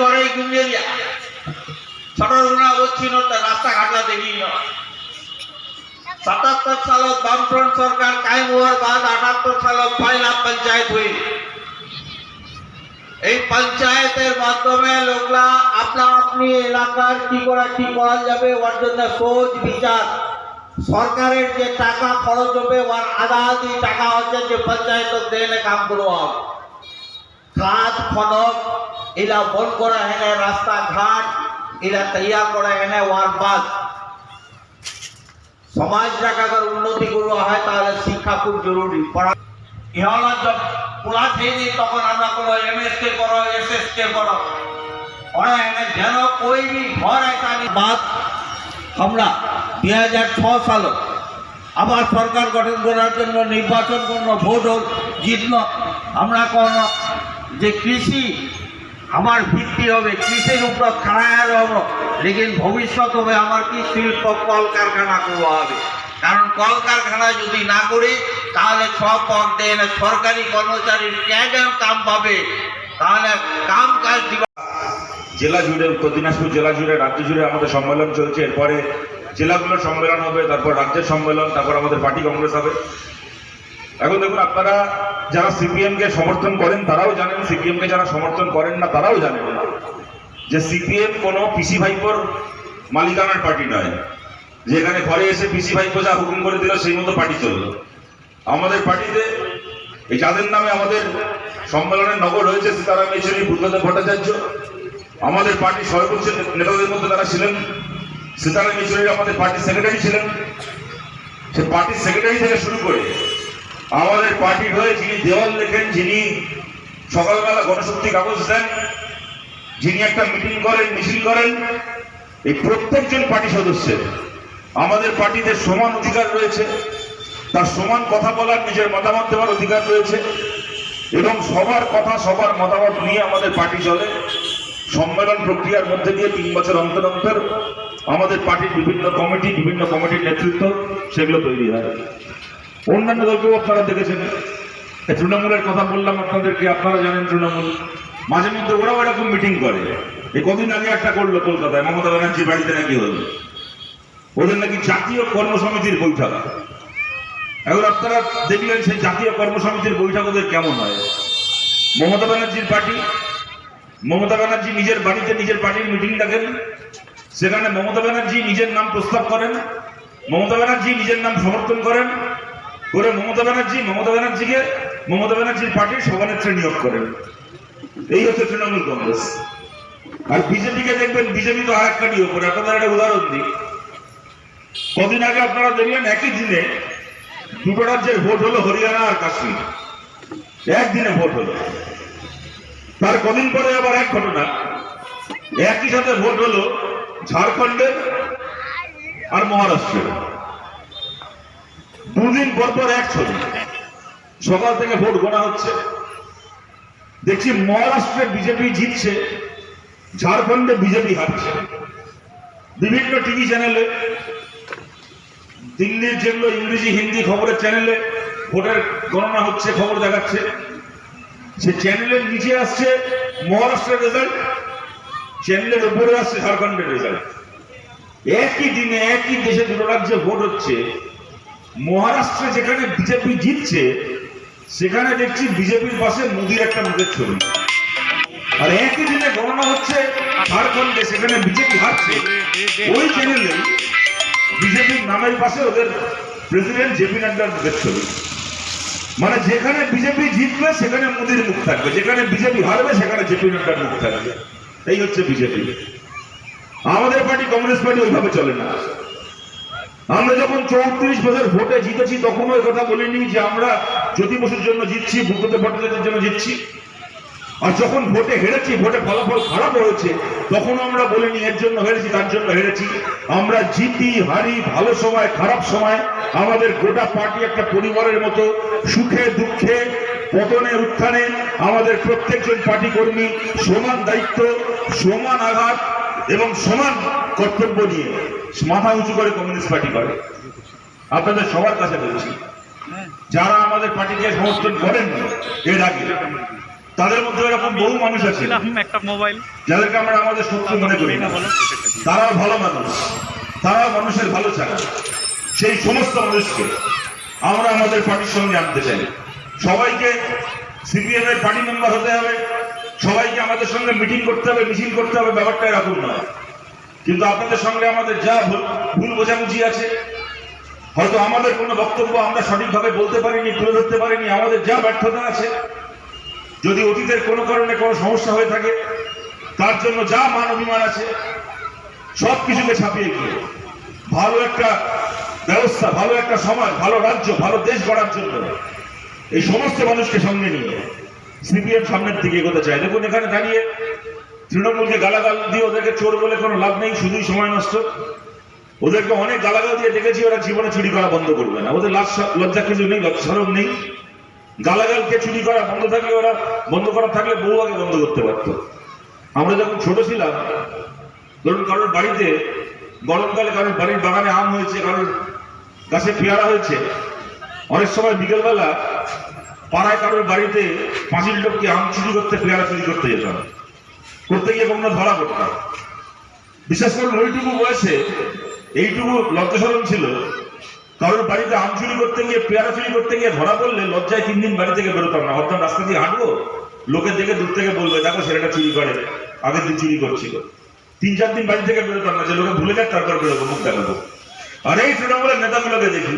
ঘরে গুঞ্জে দিয়া ছোট রুনা বলছিল রাস্তাঘাটটা দেখি। সাতাত্তর সালত বামফ্রন্ট সরকার কায়েম হওয়ার বাদ, আটাত্তর সালত পয়লা পঞ্চায়েত হই এই পঞ্চায়েতের মাধ্যমে লোকলা আপনা আপনি এলাকার কি করা কি করা যাবে, ওর জন্য সোচ বিচার। সরকারের যে টাকা খরচ হবে, ওর আধা আধি টাকা হচ্ছে যে পঞ্চায়েত দেনে কাম করব। ঘাট খনক এলা বন করা হেনে রাস্তাঘাট এলা তৈয়ার করা হেনে ওয়ার বাদ সমাজটাকে আগে উন্নতি করবো হয় তাহলে শিক্ষা খুব জরুরি পড়া ইহলা যখন ক্লাস হয়নি তখন আমরা কোনো এম এস কে করো এস এস কে করো ওরা এনে যেন कोई भी ঘর ऐसा नहीं बात আমরা দুই হাজার ছ সাল আবার সরকার গঠন করার জন্য নির্বাচন করলো ভোট হোক জিতল আমরা কোন যে কৃষি আমার ভিত্তি হবে কৃষির উপর খাড়ায় রহব লেকিন ভবিষ্যৎ হবে, আমার কি শিল্প কলকারখানা করব হবে? কারণ কলকারখানা যদি না করি, তাহলে ছ পদ দেন সরকারি কর্মচারীর ক্যাডার কাম পাবে। তাহলে কাম কাজ দিবা। জেলা জুড়ে উত্তর দিনাজপুর জেলা জুড়ে, রাজ্য জুড়ে আমাদের সম্মেলন চলছে। এরপরে জেলাগুলোর সম্মেলন হবে, তারপর রাজ্যের সম্মেলন, তারপর আমাদের পার্টি কংগ্রেস হবে। এখন দেখুন আপনারা যারা সিপিএম কে সমর্থন করেন, তারাও জানেন সিপিএম কে যারা সমর্থন করেন না, তারাও জানেন যে সিপিএম কোনো পিসি ভাইপোর মালিকানার পার্টি নয়। যে এখানে ঘরে এসে পিসি ভাইপো যা হুকুম করে দিল, সেই মতো পার্টি চলল। আমাদের পার্টিতে, এই যাদের নামে আমাদের সম্মেলনের নগর হয়েছে সীতারাম ইয়েচুরি বুদ্ধদেব ভট্টাচার্য, আমাদের পার্টির সর্বোচ্চ নেতাদের মধ্যে তারা ছিলেন। সীতারাম ইয়েচুরি আমাদের পার্টির সেক্রেটারি ছিলেন। সে পার্টির সেক্রেটারি থেকে শুরু করে আমাদের পার্টির হয়ে যিনি দেওয়াল লেখেন, যিনি সকালবেলা গণশক্তি কাগজ দেন, যিনি একটা মিটিং করেন, মিছিল করেন, এই প্রত্যেকজন পার্টি সদস্যের, আমাদের পার্টিতে সমান অধিকার রয়েছে, তার সমান কথা বলার, নিজের মতামত দেওয়ার অধিকার রয়েছে, এবং সবার কথা, সবার মতামত নিয়ে আমাদের পার্টি চলে। সম্মেলন প্রক্রিয়ার মধ্যে দিয়ে তিন বছর অন্তর অন্তর আমাদের পার্টির বিভিন্ন কমিটি, বিভিন্ন কমিটির নেতৃত্ব সেগুলো তৈরি হয়। অন্যান্য দলকেও আপনারা দেখেছেন। তৃণমূলের কথা বললাম আপনাদেরকে, আপনারা জানেন তৃণমূল। মাঝে মধ্যে ওরাও এরকম মিটিং করে। এই কদিন আগে একটা করল কলকাতায়, মমতা ব্যানার্জির বাড়িতে নাকি হলো। ওদের নাকি জাতীয় কর্মসমিতির বৈঠক। এখন আপনারা দেখলেন সেই জাতীয় কর্মসমিতির বৈঠক ওদের কেমন হয়? মমতা ব্যানার্জির পার্টি? মমতা ব্যানার্জি নিজের বাড়িতে নিজের পার্টির মিটিং ডাকেন। সেখানে মমতা ব্যানার্জি নিজের নাম প্রস্তাব করেন। মমতা ব্যানার্জি নিজের নাম সমর্থন করেন। করে মমতা ব্যানার্জি, মমতা ব্যানার্জিকে মমতা ব্যানার্জির পার্টির সভানেত্রী নিয়োগ করেন এই হচ্ছে তৃণমূল কংগ্রেস। আর বিজেপিকে দেখবেন, বিজেপি তো আর একটা নিয়োগ করে। আপনাদের একটা উদাহরণ দিই। কদিন আগে আপনারা দেখলেন, একই দিনে দুটো রাজ্যের ভোট হলো হরিয়ানা আর কাশ্মীর। একদিনে ভোট হলো। তার কদিন পরে আবার এক ঘটনা। একই সাথে ভোট হলো ঝাড়খণ্ডের আর মহারাষ্ট্রের। দুদিন পর পর এক ছবি। সকাল থেকে ভোট গোনা হচ্ছে। দেখছি মহারাষ্ট্রে বিজেপি জিতছে, ঝাড়খণ্ডে বিজেপি হারছে। বিভিন্ন টিভি চ্যানেলে দিল্লির যেগুলো ইংরেজি, হিন্দি খবরের চ্যানেলে ভোটের গণনা হচ্ছে, খবর দেখাচ্ছে। সে চ্যানেলের নিচে আসছে মহারাষ্ট্রের রেজাল্ট চ্যানেলের উপরে আসছে ঝাড়খণ্ডের রেজাল্ট একই দিনে একই দেশে দুটো রাজ্যে ভোট হচ্ছে। মহারাষ্ট্রে যেখানে বিজেপি জিতছে, সেখানে দেখছি বিজেপির পাশে মোদির একটা মুখের ছবি। আর একই দিনে গণনা হচ্ছে ঝাড়খণ্ডে, সেখানে বিজেপি হারছে। ওই চ্যানেলে বিজেপির নামের পাশে ওদের প্রেসিডেন্ট জেপি নাড্ডার মুখের ছবি। মানে যেখানে বিজেপি জিতবে, সেখানে মোদির মুখ থাকবে। যেখানে বিজেপি হারবে, সেখানে জেপি নাড্ডার মুখ থাকবে। এই হচ্ছে বিজেপি। আমাদের পার্টি, কংগ্রেস পার্টি ওইভাবে চলে না। আমরা যখন চৌত্রিশ বছর ভোটে জিতেছি, তখনও ওই কথা বলিনি যে আমরা জ্যোতি বসুর জন্য জিতছি ভূপতি ভট্টাচার্যের জন্য জিতছি। আর যখন ভোটে হেরেছি, ভোটে ফলাফল খারাপ হয়েছে তখন আমরা বলিনি এর জন্য হেরেছি, তার জন্য হেরেছি। আমরা জিতি, হারি, ভালো সময়, খারাপ সময়, আমাদের গোটা পার্টি একটা পরিবারের মতো, সুখে, দুঃখে, পতনে, উত্থানে, আমাদের প্রত্যেকজন পার্টি কর্মী সমান দায়িত্ব, সমান আঘাত এবং সমান কর্তব্য নিয়ে মাথা উঁচু করে কমিউনিস্ট পার্টি করে। আপনাদের সবার কাছে বলছি যারা আমাদের পার্টিকে সমর্থন করেন এর আগে তাদের মধ্যে এরকম বহু মানুষ আছে। দিলাম একটা মোবাইল। যাদেরকে আমরা আমাদের শত্রু মনে করি না। তারাও ভালো মানুষ তারাও মানুষের ভালো চায় সেই সমস্ত মানুষকে আমরা আমাদের পার্টির সঙ্গে আনতে চাই। সবাইকে সিপিএম এর পার্টি মেম্বার হতে হবে সবাইকে আমাদের সঙ্গে মিটিং করতে হবে, মিছিল করতে হবে, ব্যাপারটা এরকম নয়। কিন্তু আপনাদের সঙ্গে আমাদের যা ভুল- ভুল বোঝাবুঝি আছে, হয়তো আমাদের কোনো বক্তব্য আমরা সঠিকভাবে বলতে পারিনি, তুলে ধরতে পারিনি, আমাদের যা ব্যর্থতা আছে, যদি অতীতের কোনো কারণে কোনো সমস্যা হয়ে থাকে, তার জন্য যা মান অভিমান আছে, সব কিছুকে ছাপিয়ে গিয়ে, ভালো একটা ব্যবস্থা, ভালো একটা সমাজ, ভালো রাজ্য, ভালো দেশ গড়ার জন্য, এই সমস্ত মানুষকে সঙ্গে নিয়ে সিপিএম সামনের দিকে এগোতে চায়। দেখুন, এখানে দাঁড়িয়ে তৃণমূলকে গালাগাল দিয়ে ওদেরকে চোর বলে কোনো লাভ নেই, শুধুই সময় নষ্ট। ওদেরকে অনেক গালাগাল দিয়ে দেখেছি ওরা জীবনে চুরি করা বন্ধ করবে না। ওদের লাজ লজ্জা কিছু নেই সরম নেই। গালাগালকে চুরি করা বন্ধ থাকলে ওরা, বন্ধ করা থাকলে বহু আগে বন্ধ করতে পারত। আমরা যখন ছোট ছিলাম, ধরুন কারোর বাড়িতে গরমকালে, কারোর বাড়ির বাগানে আম হয়েছে, কারোর গাছে পেয়ারা হয়েছে, অনেক সময় বিকেলবেলা পাড়ায় কারোর বাড়িতে পাঁচিল লোককে আম চুরি করতে, পেয়ারা চুরি করতে যেতাম। করতে গিয়ে কখনো ধরা পড়তাম। বিশেষ করে ওইটুকু বয়সে এইটুকু লজ্জাসরণ ছিল। কারোর বাড়িতে আম চুরি করতে গিয়ে, পেয়ারা চুরি করতে গিয়ে ধরা পড়লে লজ্জায় তিন দিন বাড়ি থেকে বেরোতাম না। ভাবতাম রাস্তা দিয়ে হাঁটবো লোকের দেখে দূর থেকে বলবে, দেখো, ছেলেটা চুরি করে। আগের দিন চুরি করছিল। তিন চার দিন বাড়ি থেকে বেরোতাম না। যে লোকে ভুলে যাক তারপর বেরোবো, মুখ দেখাবো। আর এই তৃণমূলের নেতাগুলোকে দেখি।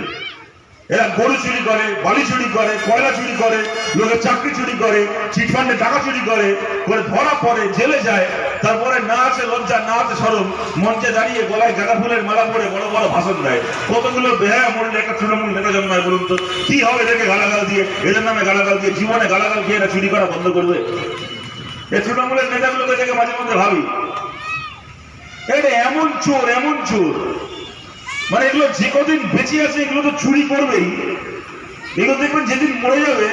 এরা গরু চুরি করে, বালি চুরি করে, কয়লা চুরি করে, লোকের চাকরি চুরি করে চিটফান্ডে টাকা চুরি করে করে ধরা পড়ে, জেলে যায়। তারপরে না আছে লজ্জা, না আছে সরম মঞ্চে দাঁড়িয়ে গলায় গাঁদা ফুলের মালা পরে বড় বড় ভাষণ দেয়। কতগুলো বেহায়া মরলে একটা তৃণমূল নেতা জন্মায় বলুন তো? কি হবে এদেরকে গালাগাল দিয়ে? এদের নামে গালাগাল দিয়ে জীবনে গালাগাল দিয়ে এরা চুরি করা বন্ধ করবে? এই তৃণমূলের নেতাগুলোকে দেখে মাঝে মধ্যে ভাবি এটা এমন চোর এমন চোর। মানে এগুলো যে কদিন বেঁচে আছে, এগুলো তো চুরি করবেই। এগুলো দেখবেন যেদিন মরে যাবে,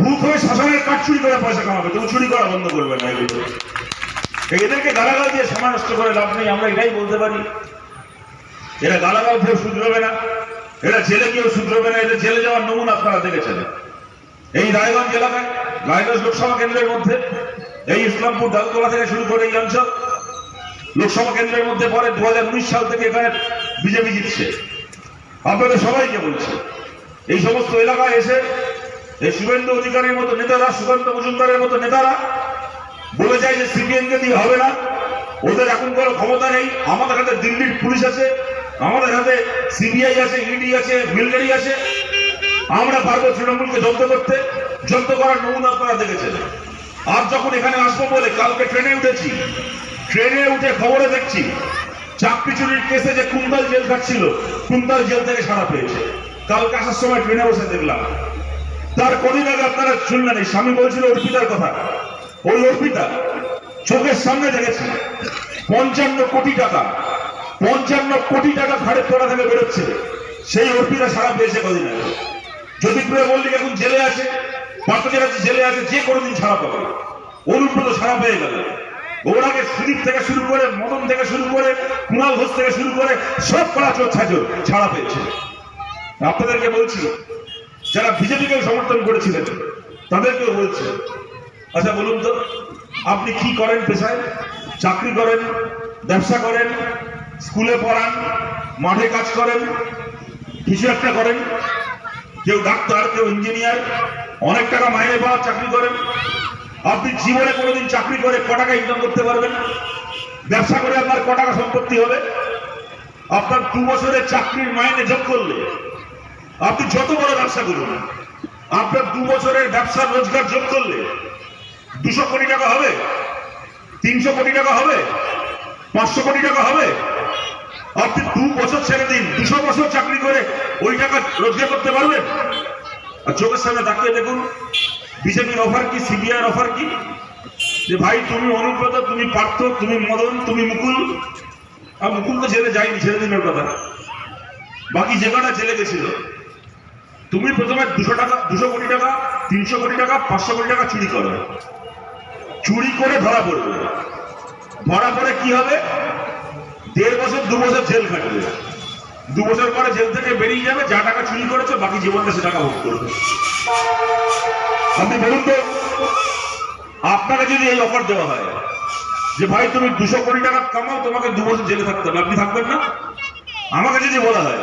ভূত হয়ে শাসনের কাঠ চুরি করে পয়সা কামাবে। তবু চুরি করা বন্ধ করবে না এগুলো। এদেরকে গালাগাল দিয়ে সময় নষ্ট করে লাভ নেই, আমরা এটাই বলতে পারি। এরা গালাগাল কেউ শুধরবে না। এরা জেলে গিয়েও শুধরবে না। এদের জেলে যাওয়ার নমুনা আপনারা দেখেছেন। এই রায়গঞ্জ এলাকায়, রায়গঞ্জ লোকসভা কেন্দ্রের মধ্যে, এই ইসলামপুর ডালতলা থেকে শুরু করে এই অঞ্চল লোকসভা কেন্দ্রের মধ্যে পরে দু হাজার উনিশ সাল থেকে এখানে বিজেপি জিতছে। আপনাদের সবাইকে বলছে? এই সমস্ত এলাকায় এসে এই শুভেন্দু অধিকারীর মতো নেতারা, সুকান্ত মজুমদারের মতো নেতারা বলে যায় যে সিপিএমকে দিয়ে হবে না। ওদের এখন কোনো ক্ষমতা নেই। আমাদের হাতে দিল্লির পুলিশ আছে, আমাদের হাতে সিবিআই আছে ইডি আছে, মিলিটারি আছে। আমরা পারব তৃণমূলকে জব্দ করতে। জব্দ করার নমুনা আপনারা দেখেছেন। আর যখন এখানে আসব বলে কালকে ট্রেনে উঠেছি ট্রেনে উঠে খবরে দেখছি, চাকরি চুরির কেসে যে কুন্দাল জেল খাটছিল কুন্দাল জেল থেকে সারা পেয়েছে। কালকে আসার সময় ট্রেনে বসে দেখলাম। তার কদিন আগে আপনারা শুনলেন, এই স্বামী বলছিল অর্পিতার কথা। ওই অর্পিতা চোখের সামনে দেখেছে। পঞ্চান্ন কোটি টাকা, পঞ্চান্ন কোটি টাকা ঘাড়ের তোলা থেকে বেরোচ্ছে। সেই অর্পিতা সারা পেয়েছে কদিন আগে। যদি মল্লিক এখন জেলে আছে আছে জেলে আছে, যে কোনোদিন ছাড়া পাবে। অনুব্রত ছাড়া পেয়ে গেল। ওর আগে সুদীপ থেকে শুরু করে, মদন থেকে শুরু করে, কুণাল ঘোষ থেকে শুরু করে, সব কড়া চোর ছাড়া পেয়েছে। আপনাদেরকে বলছি, যারা বিজেপিকে সমর্থন করেছিলেন, তাদেরকেও বলছে। আচ্ছা বলুন তো, আপনি কি করেন পেশায়? চাকরি করেন, ব্যবসা করেন, স্কুলে পড়ান, মাঠে কাজ করেন, কিছু একটা করেন? কেউ ডাক্তার, কেউ ইঞ্জিনিয়ার, অনেক টাকা মাইনে পাওয়ার চাকরি করেন আপনি জীবনে কোনোদিন চাকরি করে ক টাকা ইনকাম করতে পারবেন ব্যবসা করে আপনার ক টাকা সম্পত্তি হবে। আপনার দু বছরের চাকরির মাইনে যোগ করলে আপনি যত বড় ব্যবসা করুন, আপনার দু বছরের ব্যবসা রোজগার যোগ করলে দুশো কোটি টাকা হবে, তিনশো কোটি টাকা হবে, পাঁচশো কোটি টাকা হবে। আপনি দু বছর ছেড়ে দিন, দুশো বছর চাকরি করে ওই টাকা রোজগার করতে পারবেন? আর চোখের সামনে তাকিয়ে দেখুন বিজেপির অফার কি সিবিআইয়ের অফার কি? যে ভাই, তুমি অনুব্রত, তুমি পার্থ, তুমি মদন, তুমি মুকুল। আর মুকুল তো জেলে যায়নি, ছেড়ে দিনের কথা বাকি যে কটা জেলে গেছিল, তুমি প্রথমে দুশো টাকা, দুশো কোটি টাকা, তিনশো কোটি টাকা, পাঁচশো কোটি টাকা চুরি করো। চুরি করে ধরা পড়বে। ধরা পড়ে কি হবে? দেড় বছর, দু বছর জেল খাটবে দু বছর পরে জেল থেকে বেরিয়ে যাবে, যা টাকা চুরি করেছে, বাকি জীবনটা সে টাকা ভোগ করবে। আপনি বলুন তো আপনাকে যদি এই অফার দেওয়া হয় যে ভাই তুমি দুশো কোটি টাকা কামাও তোমাকে দু বছর জেলে থাকতে হবে আপনি থাকবেন না? আমাকে যদি বলা হয়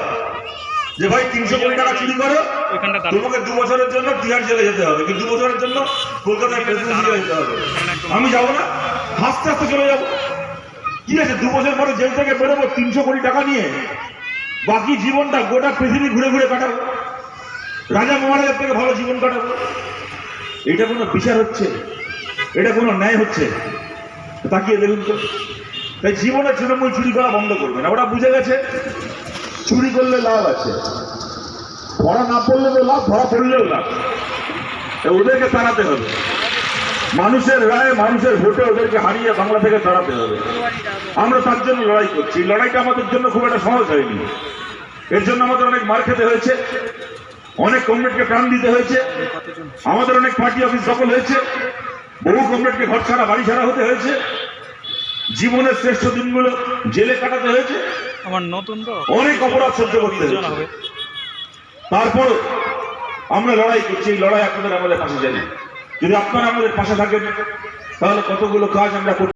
যে ভাই তিনশো কোটি টাকা চুরি করো তোমাকে দু বছরের জন্য তিহার জেলে যেতে হবে কিন্তু দু বছরের জন্য কলকাতায় প্রেসিডেন্সি যেতে হবে। আমি যাব না হাসতে হাসতে চলে যাব। কি আছে দু বছর পরে জেল থেকে বেরোবো তিনশো কোটি টাকা নিয়ে বাকি জীবনটা গোটা পৃথিবী ঘুরে ঘুরে কাটাবো। রাজা মহারাজের থেকে ভালো জীবন কাটাবো। এটা কোনো বিচার হচ্ছে? এটা কোনো ন্যায় হচ্ছে? তাকিয়ে দেখুন তো। তাই জীবনে তৃণমূল চুরি করা বন্ধ করবে না। ওরা বুঝে গেছে, চুরি করলে লাভ আছে। ভরা না পড়লে তো লাভ ভরা পড়লেও লাভ। ওদেরকে তাড়াতে হবে। মানুষের রায়ে, মানুষের ভোটে ওদেরকে হারিয়ে বাংলা থেকে তাড়াতে হবে। আমরা তার জন্য লড়াই করছি। লড়াইটা আমাদের জন্য খুব একটা সহজ হয়নি। এর জন্য আমাদের অনেক মার খেতে হয়েছে। অনেক কমরেডকে প্রাণ দিতে হয়েছে। আমাদের অনেক পার্টি অফিস সফল হয়েছে। বহু কমরেডকে ঘর ছাড়া বাড়ি ছাড়া হতে হয়েছে। জীবনের শ্রেষ্ঠ দিনগুলো জেলে কাটাতে হয়েছে। আমার নতুন অনেক অপরাধ সহ্য করতে হয়েছে। হবে। তারপর আমরা লড়াই করছি। এই লড়াই আপনাদের আমাদের পাশে জানি। যদি আপনারা আমাদের পাশে থাকেন তাহলে কতগুলো কাজ আমরা করতে